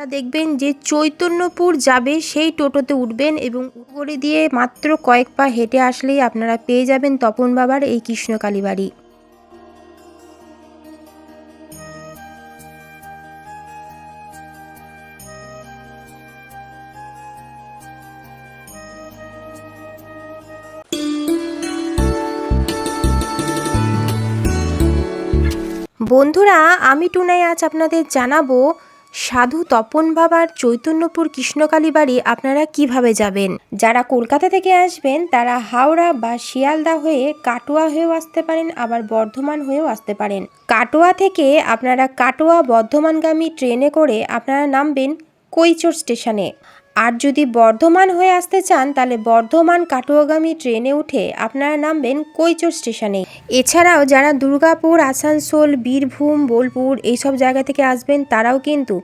আপনারা দেখবেন যে চৈতন্যপুর যাবে, সেই টোটোতে উঠবেন এবং উপরে দিয়ে মাত্র কয়েক পা হেঁটে আসলেই আপনারা পেয়ে যাবেন তপন বাবার এই কৃষ্ণকালী বাড়ি বন্ধুরা, আমি টুনাই আজ আপনাদের জানাব সাধু তপন বাবার চৈতন্যপুর কৃষ্ণকালী বাড়ি আপনারা কীভাবে যাবেন? যারা কলকাতা থেকে আসবেন, তারা হাওড়া বা শিয়ালদা হয়ে কাটোয়া হয়েও আসতে পারেন, আবার বর্ধমান হয়েও আসতে পারেন। কাটোয়া থেকে আপনারা কাটোয়া বর্ধমানগামী ট্রেনে করে আপনারা নামবেন কৈচোর স্টেশনে। আর যদি বর্ধমান হয়ে আসতে চান, তাহলে বর্ধমান কাটোয়াগামী ট্রেনে উঠে আপনারা নামবেন কৈচোর স্টেশনে। এছাড়াও যারা দুর্গাপুর, আসানসোল, বীরভূম, বোলপুর এইসব জায়গা থেকে আসবেন, তারাও কিন্তু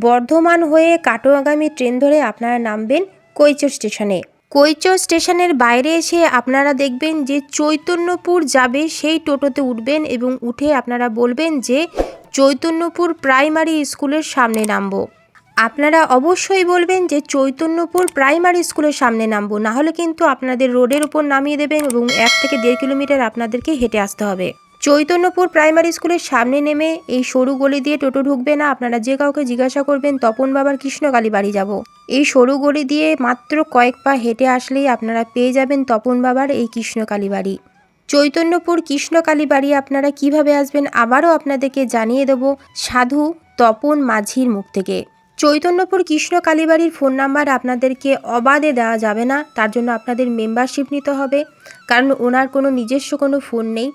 বর্ধমান হয়ে কাটোয়াগামী ট্রেন ধরে আপনারা নামবেন কৈচোর স্টেশনে। কৈচোর স্টেশনের বাইরে এসে আপনারা দেখবেন যে চৈতন্যপুর যাবে, সেই টোটোতে উঠবেন এবং উঠে আপনারা বলবেন যে চৈতন্যপুর প্রাইমারি স্কুলের সামনে নামবো। আপনারা অবশ্যই বলবেন যে চৈতন্যপুর প্রাইমারি স্কুলের সামনে নামবো, না হলে কিন্তু আপনাদের রোডের উপর নামিয়ে দেবেন এবং এক থেকে দেড় কিলোমিটার আপনাদেরকে হেঁটে আসতে হবে। চৈতন্যপুর প্রাইমারি স্কুলের সামনে নেমে এই সরু গলি দিয়ে টোটো ঢুকবে না, আপনারা যে কাউকে জিজ্ঞাসা করবেন, তপন বাবার কৃষ্ণকালী বাড়ি যাব। এই সরু গলি দিয়ে মাত্র কয়েক পা হেঁটে আসলেই আপনারা পেয়ে যাবেন তপন বাবার এই কৃষ্ণকালী বাড়ি। চৈতন্যপুর কৃষ্ণকালী বাড়ি আপনারা কীভাবে আসবেন আবারও আপনাদেরকে জানিয়ে দেব সাধু তপন মাঝির মুখ থেকে। চৈতন্যপুর কৃষ্ণ কালীবাড়ির ফোন নাম্বার আপনাদেরকে অবাধে দেওয়া যাবে না, তার জন্য আপনাদের মেম্বারশিপ নিতে হবে। কারণ ওনার কোনো নিজস্ব কোনো ফোন নেই।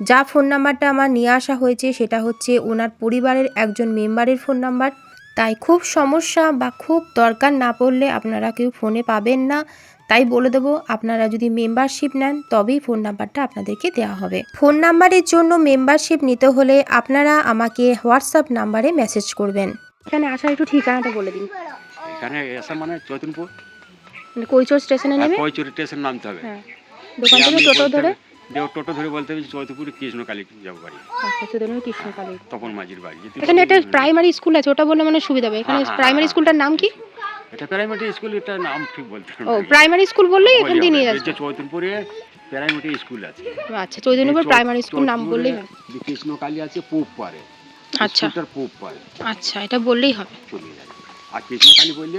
যা ফোন নাম্বারটা আমার নিয়ে আসা হয়েছে, সেটা হচ্ছে ওনার পরিবারের একজন মেম্বারের ফোন নাম্বার। তাই খুব সমস্যা বা খুব দরকার না পড়লে আপনারা কেউ ফোনে পাবেন না। তাই বলে দেবো, আপনারা যদি মেম্বারশিপ নেন, তবেই ফোন নাম্বারটা আপনাদেরকে দেওয়া হবে। ফোন নাম্বারের জন্য মেম্বারশিপ নিতে হলে আপনারা আমাকে হোয়াটসঅ্যাপ নাম্বারে মেসেজ করবেন। এখানে আসার একটু ঠিকানাটা বলে দিন। এখানে এসে মানে চৈতনপুর। মানে কৈচোর স্টেশনে নেমে? কয়চুরি স্টেশন নামতে হবে। হ্যাঁ। দোকান থেকে টোটো ধরে? দেও টোটো ধরে বলতে হবে চৈতপুর কৃষ্ণকালী যাব বাড়ি। আচ্ছা চৈতন্য কৃষ্ণকালী। তপন মাঝির বাড়ি এখানে একটা প্রাইমারি স্কুল আছে ওটা বললে মানে সুবিধা হবে। এখানে হ্যাঁ, হ্যাঁ, প্রাইমারি হ্যাঁ। স্কুলটার নাম কি? এটা প্রাইমারি স্কুল এটা নাম ঠিক বলতে ও প্রাইমারি স্কুল বললেই এখান দিয়ে নিয়ে যাচ্ছে। চৈতনপুরে প্রাইমারি স্কুল আছে। আচ্ছা চৈতন্যপুর প্রাইমারি স্কুল নাম বললেই কৃষ্ণকালী আছে পূব পারে। আচ্ছা। আচ্ছা এটা বললেই হবে। চলে যাবে। আর কৃষ্ণকালী বললে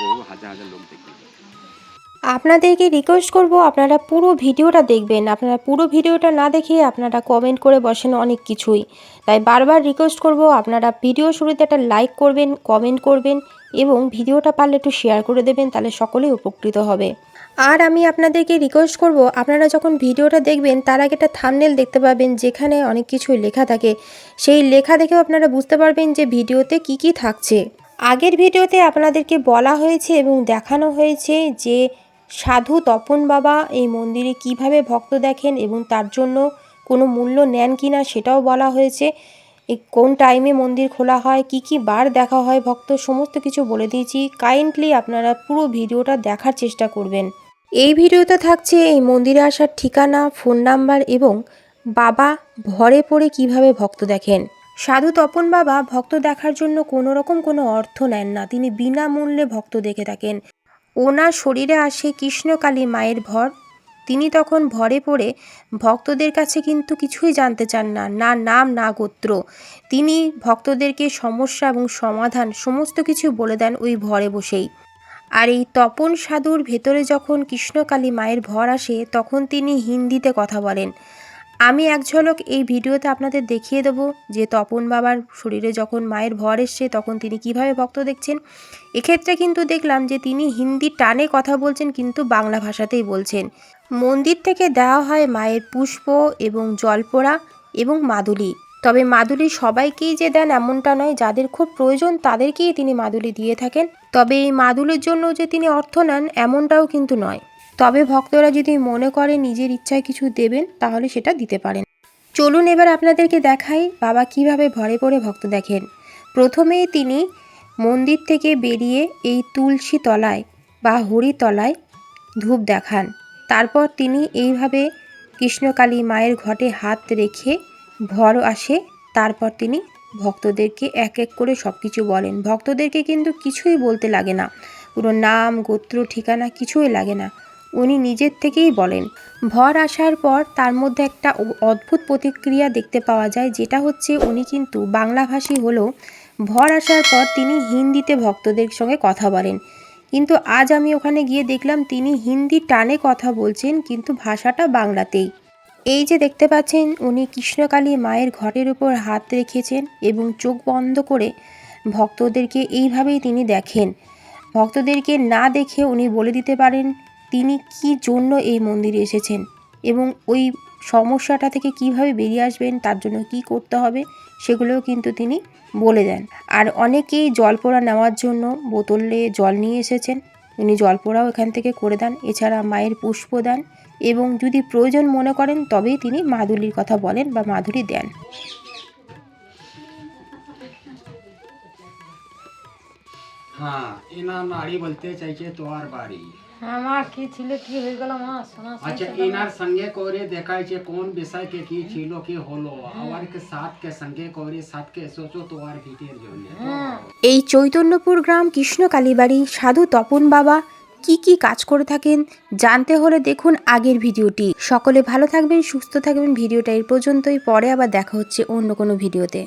বহু হাজার হাজার লোক দেখবে। আপনাদেরকে রিকোয়েস্ট করব আপনারা পুরো ভিডিওটা দেখবেন। আপনারা পুরো ভিডিওটা না দেখে আপনারা কমেন্ট করে বসেন অনেক কিছুই। তাই বারবার রিকোয়েস্ট করব আপনারা ভিডিও শুরুতে একটা লাইক করবেন কমেন্ট করবেন এবং ভিডিওটা পারলে একটু শেয়ার করে দেবেন তাহলে সকলেই উপকৃত হবে। আর আমি আপনাদেরকে রিকোয়েস্ট করব, আপনারা যখন ভিডিওটা দেখবেন, তার আগে একটা থামনেল দেখতে পাবেন, যেখানে অনেক কিছুই লেখা থাকে। সেই লেখা দেখেও আপনারা বুঝতে পারবেন যে ভিডিওতে কি কি থাকছে। আগের ভিডিওতে আপনাদেরকে বলা হয়েছে এবং দেখানো হয়েছে যে সাধু তপন বাবা এই মন্দিরে কীভাবে ভক্ত দেখেন এবং তার জন্য কোনো মূল্য নেন কি না সেটাও বলা হয়েছে। এই কোন টাইমে মন্দির খোলা হয়, কি কি বার দেখা হয়, ভক্ত সমস্ত কিছু বলে দিয়েছি। কাইন্ডলি আপনারা পুরো ভিডিওটা দেখার চেষ্টা করবেন। এই ভিডিওতে থাকছে এই মন্দিরে আসার ঠিকানা ফোন নাম্বার এবং বাবা ভরে পড়ে কীভাবে ভক্ত দেখেন। সাধু তপন বাবা ভক্ত দেখার জন্য কোনো রকম কোনো অর্থ নেন না। তিনি বিনামূল্যে ভক্ত দেখে থাকেন। ওনার শরীরে আসে কৃষ্ণকালী মায়ের ভর। তিনি তখন ভরে পড়ে ভক্তদের কাছে কিন্তু কিছুই জানতে চান না। না নাম, না গোত্র। তিনি ভক্তদেরকে সমস্যা এবং সমাধান সমস্ত কিছু বলে দেন ওই ভরে বসেই। আর এই তপন সাধুর ভেতরে যখন কৃষ্ণকালী মায়ের ভর আসে, তখন তিনি হিন্দিতে কথা বলেন। আমি এক ঝলক এই ভিডিওতে আপনাদের দেখিয়ে দেবো যে তপন বাবার শরীরে যখন মায়ের ভর এসছে, তখন তিনি কীভাবে ভক্ত দেখছেন। এক্ষেত্রে কিন্তু দেখলাম যে তিনি হিন্দি টানে কথা বলছেন, কিন্তু বাংলা ভাষাতেই বলছেন। মন্দির থেকে দেওয়া হয় মায়ের পুষ্প এবং জলপোড়া এবং মাদুলি। তবে মাদুলি সবাইকেই যে দেন এমনটা নয়, যাদের খুব প্রয়োজন তাদেরকেই তিনি মাদুলি দিয়ে থাকেন। তবে এই মাদুলির জন্য যে তিনি অর্থ নেন এমনটাও কিন্তু নয়। তবে ভক্তরা যদি মনে করে নিজের ইচ্ছায় কিছু দেবেন, তাহলে সেটা দিতে পারেন। চলুন এবার আপনাদেরকে দেখাই বাবা কীভাবে ভরে পড়ে ভক্ত দেখেন। প্রথমেই তিনি মন্দির থেকে বেরিয়ে এই তুলসী তলায় বা হরি তলায় ধূপ দেখান। তারপর তিনি এইভাবে কৃষ্ণকালী মায়ের ঘটে হাত রেখে ভর আসে। তারপর তিনি ভক্তদেরকে এক এক করে সব কিছু বলেন। ভক্তদেরকে কিন্তু কিছুই বলতে লাগে না। পুরো নাম, গোত্র, ঠিকানা কিছুই লাগে না। উনি নিজের থেকেই বলেন। ভর আসার পর তার মধ্যে একটা অদ্ভুত প্রতিক্রিয়া দেখতে পাওয়া যায়, যেটা হচ্ছে উনি কিন্তু বাংলাভাষী হলেও ভর আসার পর তিনি হিন্দিতে ভক্তদের সঙ্গে কথা বলেন। কিন্তু আজ আমি ওখানে গিয়ে দেখলাম তিনি হিন্দি টানে কথা বলছেন, কিন্তু ভাষাটা বাংলাতেই। এই যে দেখতে পাচ্ছেন, উনি কৃষ্ণকালী মায়ের ঘরের উপর হাত রেখেছেন এবং চোখ বন্ধ করে ভক্তদেরকে এইভাবেই তিনি দেখেন। ভক্তদেরকে না দেখে উনি বলে দিতে পারেন, তিনি কি জন্য এই মন্দিরে এসেছেন এবং ওই সমস্যাটা থেকে কীভাবে বেরিয়ে আসবেন, তার জন্য কি করতে হবে, সেগুলোও কিন্তু তিনি বলে দেন। আর অনেকেই জলপোড়া নেওয়ার জন্য বোতলে জল নিয়ে এসেছেন। উনি জলপোড়াও এখান থেকে করে দেন। এছাড়া মায়ের পুষ্প দেন এবং যদি প্রয়োজন মনে করেন, তবেই তিনি মাদুলির কথা বলেন বা মাধুরী দেন। হ্যাঁ এনার নারী বলতে চাইছে তোমার বাড়ি। আমার কি ছিল কি হয়ে গেল মা? শোনা আচ্ছা এনার সঙ্গে করে দেখাইছে কোন বিষয়কে কি ছিল কি হলো? আমার কে সাথকে সঙ্গে করে সাথকে এসেছ তোমার ভিটের জন্য? এই চৈতন্যপুর গ্রাম কৃষ্ণ কালীবাড়ি সাধু তপন বাবা কি কি কাজ করে থাকেন জানতে হলে দেখুন আগের ভিডিওটি। সকলে ভালো থাকবেন সুস্থ থাকবেন ভিডিওটা এই পর্যন্তই। পরে আবার দেখা হচ্ছে অন্য কোনো ভিডিওতে।